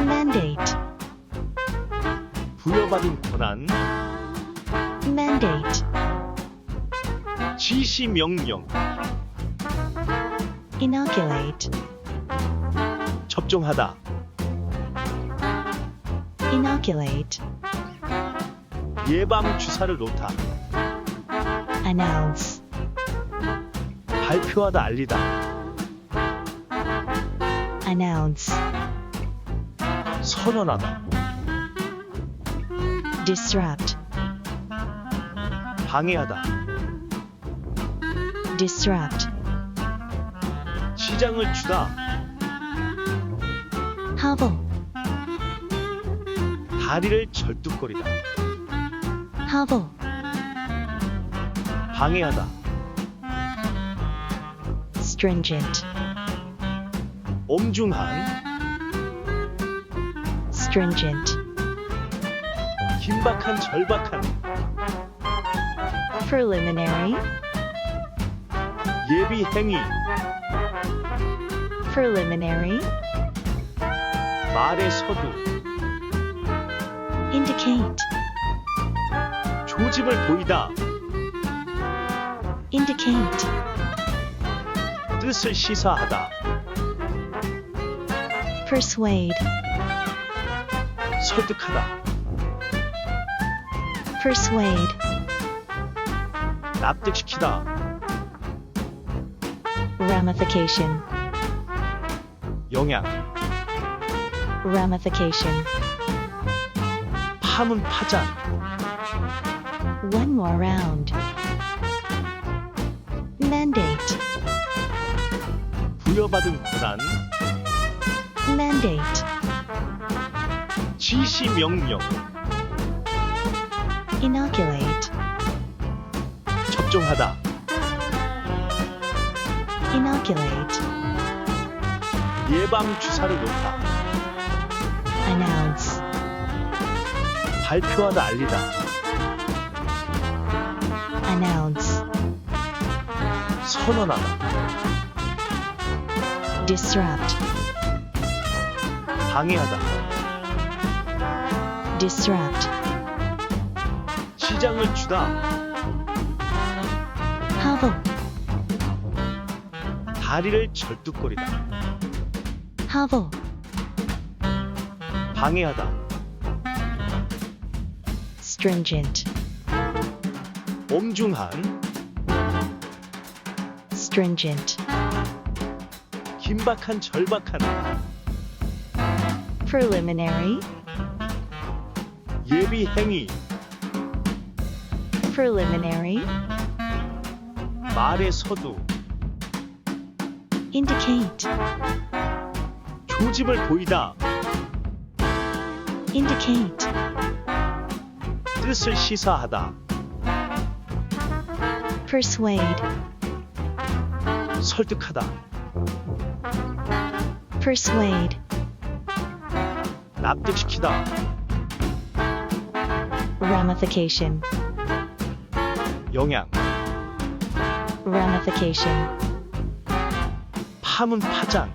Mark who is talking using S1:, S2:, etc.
S1: mandate,
S2: 부여받은 권한,
S1: mandate,
S2: 지시 명령,
S1: inoculate,
S2: 접종하다,
S1: inoculate,
S2: 예방 주사를 놓다,
S1: announce,
S2: 발표하다 알리다,
S1: announce,
S2: 선언하다,
S1: disrupt,
S2: 방해하다,
S1: disrupt,
S2: 지장을 주다,
S1: hobble,
S2: 다리를 절뚝거리다,
S1: hobble,
S2: 방해하다,
S1: stringent,
S2: 엄중한,
S1: stringent,
S2: 긴박한 절박한,
S1: preliminary,
S2: 예비 행위,
S1: preliminary,
S2: 말의 서두,
S1: indicate,
S2: 조짐을 보이다,
S1: indicate,
S2: 뜻을 시사하다,
S1: persuade,
S2: 설득하다,
S1: persuade,
S2: 납득시키다,
S1: ramification,
S2: 영향,
S1: ramification,
S2: 파문 파장,
S1: one more round, mandate,
S2: 부여받은 권한,
S1: mandate,
S2: 지시 명령,
S1: inoculate,
S2: 접종하다,
S1: inoculate,
S2: 예방 주사를 놓다,
S1: announce,
S2: 발표하다 알리다,
S1: announce,
S2: 선언하다,
S1: disrupt,
S2: 방해하다,
S1: disrupt,
S2: 지장을 주다,
S1: hobble,
S2: 다리를 절뚝거리다,
S1: hobble,
S2: 방해하다,
S1: stringent,
S2: 엄중한,
S1: stringent,
S2: 긴박한 절박한,
S1: preliminary,
S2: 예비 행위,
S1: preliminary,
S2: 말의 서두,
S1: indicate,
S2: 조짐을 보이다,
S1: indicate,
S2: 뜻을 시사하다,
S1: persuade,
S2: 설득하다,
S1: persuade,
S2: 납득시키다,
S1: ramification,
S2: 영향,
S1: ramification,
S2: 파문 파장,